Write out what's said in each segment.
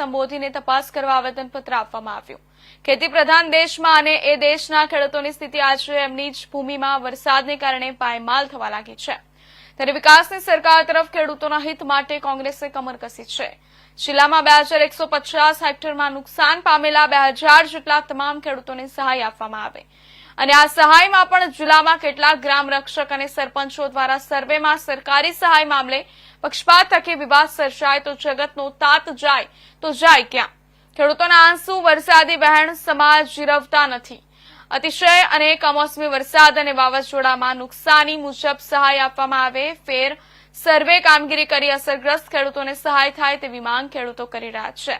સંબોધીને તપાસ કરવા આવેદનપત્ર આપવામાં આવ્યું. ખેતી પ્રધાન દેશમાં અને એ દેશના ખેડૂતોની સ્થિતિ આજે એમની જ ભૂમિમાં વરસાદને કારણે પાયમાલ થવા લાગી છે. ત્યારે વિકાસની સરકાર તરફ ખેડૂતોના હિત માટે કોંગ્રેસે કમર કસી છે. જિલ્લામાં બે હજાર એકસો પચાસ હેક્ટરમાં નુકસાન પામેલા બે હજાર જેટલા તમામ ખેડૂતોને સહાય આપવામાં આવે. અને આ સહાયમાં પણ જિલ્લામાં કેટલાક ગ્રામ રક્ષક અને સરપંચો દ્વારા સર્વેમાં સરકારી સહાય મામલે પક્ષપાત થકી વિવાદ સર્જાય તો જગતનો તાત જાય તો જાય ક્યાં? ખેડૂતોના આંસુ વરસાદી વહેણ સમાજ જીરવતા નથી. અતિશય અને કમોસમી વરસાદ અને વાવાઝોડામાં નુકસાની મુજબ સહાય આપવામાં આવે, ફેર સર્વે કામગીરી કરી અસરગ્રસ્ત ખેડૂતોને સહાય થાય તેવી માંગ ખેડૂતો કરી રહ્યા છે.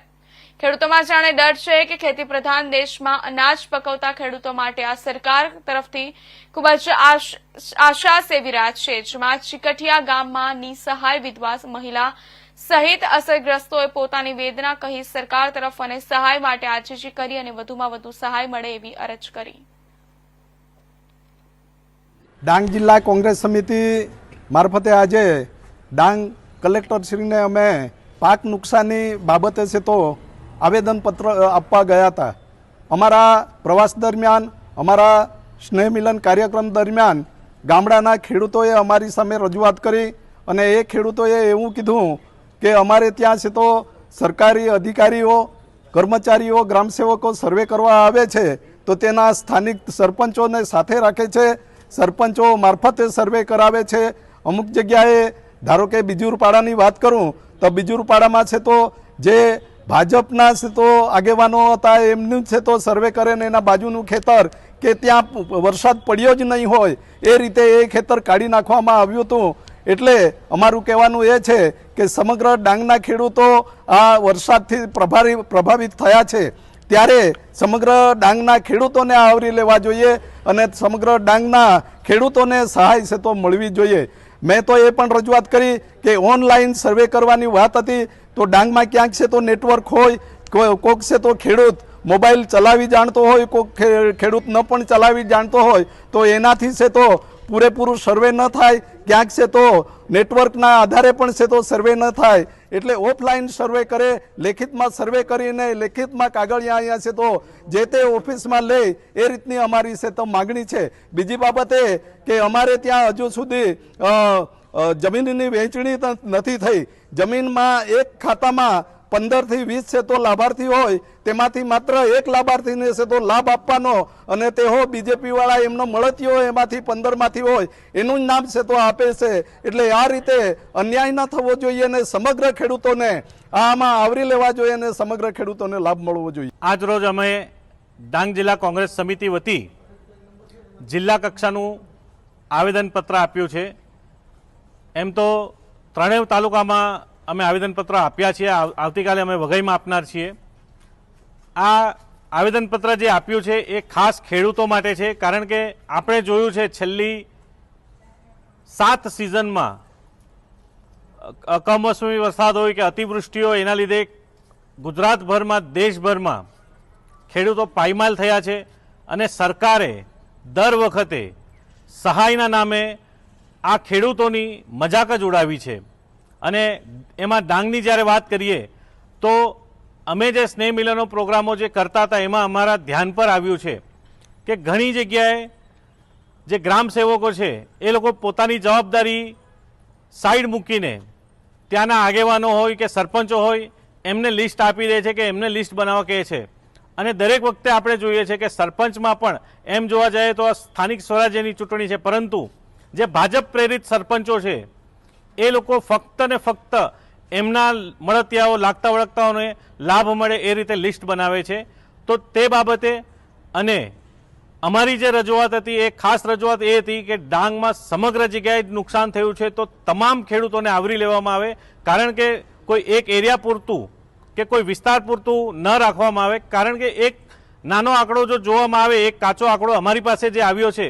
ખેડૂતોમાં જાણે ડર છે કે ખેતી પ્રધાન દેશમાં અનાજ પકવતા ખેડૂતો માટે આ સરકાર તરફથી ખૂબ જ આશ- સેવી રહ્યા છે. જેમાં ચીકઠીયા ગામમાં નિસહાય વિધવા મહિલા સહિત અસરગ્રસ્તોએ પોતાની વેદના કહી સરકાર તરફ અને સહાય માટે આજીજી કરી અને વધુમાં વધુ સહાય મળે એવી અરજ કરી. ડાંગ જિલ્લા કોંગ્રેસ સમિતિ મારફતે આજે ડાંગ કલેક્ટરશ્રીને અમે પાક નુકસાની બાબતે છે તો આવેદનપત્ર આપવા ગયા હતા. અમારા પ્રવાસ દરમિયાન, અમારા સ્નેહ મિલન કાર્યક્રમ દરમિયાન ગામડાના ખેડૂતોએ અમારી સામે રજૂઆત કરી અને એ ખેડૂતોએ એવું કીધું કે અમારે ત્યાં છે તો સરકારી અધિકારીઓ, કર્મચારીઓ, ગ્રામસેવકો સર્વે કરવા આવે છે, તો તેના સ્થાનિક સરપંચોને સાથે રાખે છે, સરપંચો મારફતે સર્વે કરાવે છે. અમુક જગ્યાએ ધારો કે બીજુરપાડાની વાત કરું, તો બીજુરપાડામાં છે તો જે ભાજપના તો આગેવાનો હતા, એમનું છે તો સર્વે કરે ને એના બાજુનું ખેતર, કે ત્યાં વરસાદ પડ્યો જ નહીં હોય, એ રીતે એ ખેતર કાઢી નાખવામાં આવ્યું હતું. એટલે અમારું કહેવાનું એ છે કે સમગ્ર ડાંગના ખેડૂતો આ વરસાદથી પ્રભારી, પ્રભાવિત થયા છે. ત્યારે સમગ્ર ડાંગના ખેડૂતોને આવરી લેવા જોઈએ અને સમગ્ર ડાંગના ખેડૂતોને સહાય છે તો મળવી જોઈએ. મેં તો એ પણ રજૂઆત કરી કે ઓનલાઈન સર્વે કરવાની વાત હતી તો ડાંગમાં ક્યાંક છે તો નેટવર્ક હોય, કોઈ કોક છે તો ખેડૂત મોબાઈલ ચલાવી જાણતો હોય કોઈક ખેડૂત ન પણ ચલાવી જાણતો હોય, તો એનાથી છે તો પૂરેપૂરું સર્વે ન થાય. ક્યાંક છે તો નેટવર્કના આધારે પણ છે તો સર્વે ન થાય. એટલે ઓફલાઈન સર્વે કરે, લેખિતમાં સર્વે કરીને, લેખિતમાં કાગળિયા અહીંયા છે તો જે તે ઓફિસમાં લે, એ રીતની અમારી છે તો માગણી છે. બીજી બાબતે કે અમારે ત્યાં હજુ સુધી જમીનની વહેંચણી નથી થઈ. જમીનમાં એક ખાતામાં પંદરથી વીસ છે તો લાભાર્થી હોય, તેમાંથી માત્ર એક લાભાર્થીને છે તો લાભ આપવાનો અને તે હો બીજેપીવાળા એમનો મળતીઓ એમાંથી પંદરમાંથી હોય, એનું જ નામ છે તો આપે છે. એટલે આ રીતે અન્યાય ન થવો જોઈએ અને સમગ્ર ખેડૂતોને આમાં આવરી લેવા જોઈએ અને સમગ્ર ખેડૂતોને લાભ મળવો જોઈએ. આજ રોજ અમે ડાંગ જિલ્લા કોંગ્રેસ સમિતિ વતી જિલ્લા કક્ષાનું આવેદનપત્ર આપ્યું છે. એમ તો ત્રણેય તાલુકામાં અમે આવેદનપત્ર આપ્યા છીએ. આવ- આવતીકાલે અમે વઘઈમાં આપનાર છીએ. આ આવેદનપત્ર જે આપ્યું છે એ ખાસ ખેડૂતો માટે છે, કારણ કે આપણે જોયું છે છેલ્લી સાત સિઝનમાં કમોસમી વરસાદ હોય કે અતિવૃષ્ટિ હોય, એના લીધે ગુજરાતભરમાં, દેશભરમાં ખેડૂતો પાયમાલ થયા છે અને સરકારે દર વખતે સહાયના નામે આ ખેડૂતોની મજાક જ ઉડાવી છે. અને એમાં ડાંગની જ્યારે વાત કરીએ, તો અમે જે સ્નેહ મિલનો પ્રોગ્રામો જે કરતા હતા, એમાં અમારા ધ્યાન પર આવ્યું છે કે ઘણી જગ્યાએ જે ગ્રામ સેવકો છે, એ લોકો પોતાની જવાબદારી સાઈડ મૂકીને ત્યાંના આગેવાનો હોય કે સરપંચો હોય, એમને લિસ્ટ આપી દે છે કે એમને લિસ્ટ બનાવવા કહે છે. અને દરેક વખતે આપણે જોઈએ છે કે સરપંચમાં પણ એમ જોવા જઈએ તો સ્થાનિક સ્વરાજ્યની ચૂંટણી છે, પરંતુ જે ભાજપ પ્રેરિત સરપંચો છે, એ લોકો ફક્ત ને ફક્ત એમના મળતિયાઓ, લાગતા વળગતાઓને લાભ મળે એ રીતે લિસ્ટ બનાવે છે. તો તે બાબતે અને અમારી જે રજૂઆત હતી, એ ખાસ રજૂઆત એ હતી કે ડાંગમાં સમગ્ર જગ્યાએ નુકસાન થયું છે, તો તમામ ખેડૂતોને આવરી લેવામાં આવે. કારણ કે કોઈ એક એરિયા પૂરતું કે કોઈ વિસ્તાર પૂરતું ન રાખવામાં આવે. કારણ કે એક નાનો આંકડો જો જોવામાં આવે, એક કાચો આંકડો અમારી પાસે જે આવ્યો છે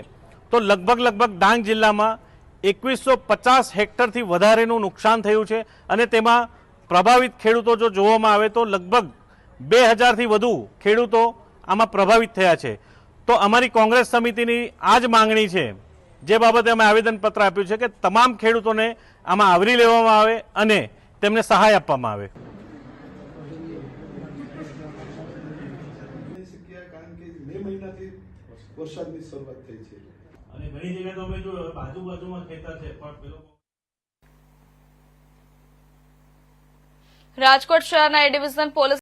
તો લગભગ લગભગ ડાંગ જિલ્લામાં એકવીસો પચાસ હેક્ટરથી વધારેનું નુકસાન થયું છે અને તેમાં પ્રભાવિત ખેડૂતો જો જોવામાં આવે તો લગભગ બે હજારથી વધુ ખેડૂતો આમાં પ્રભાવિત થયા છે. તો અમારી કોંગ્રેસ સમિતિની આ જ માંગણી છે, જે બાબતે અમે આવેદનપત્ર આપ્યું છે કે તમામ ખેડૂતોને આમાં આવરી લેવામાં આવે અને તેમને સહાય આપવામાં આવે. વરસાદની શરૂઆત થઈ છે. અને ઘણી જગ્યાએ તો અમે જોયું બાજુ બાજુમાં ખેતર છે, પણ પેલો રાજકોટ શહેરના એ ડિવિઝન પોલીસ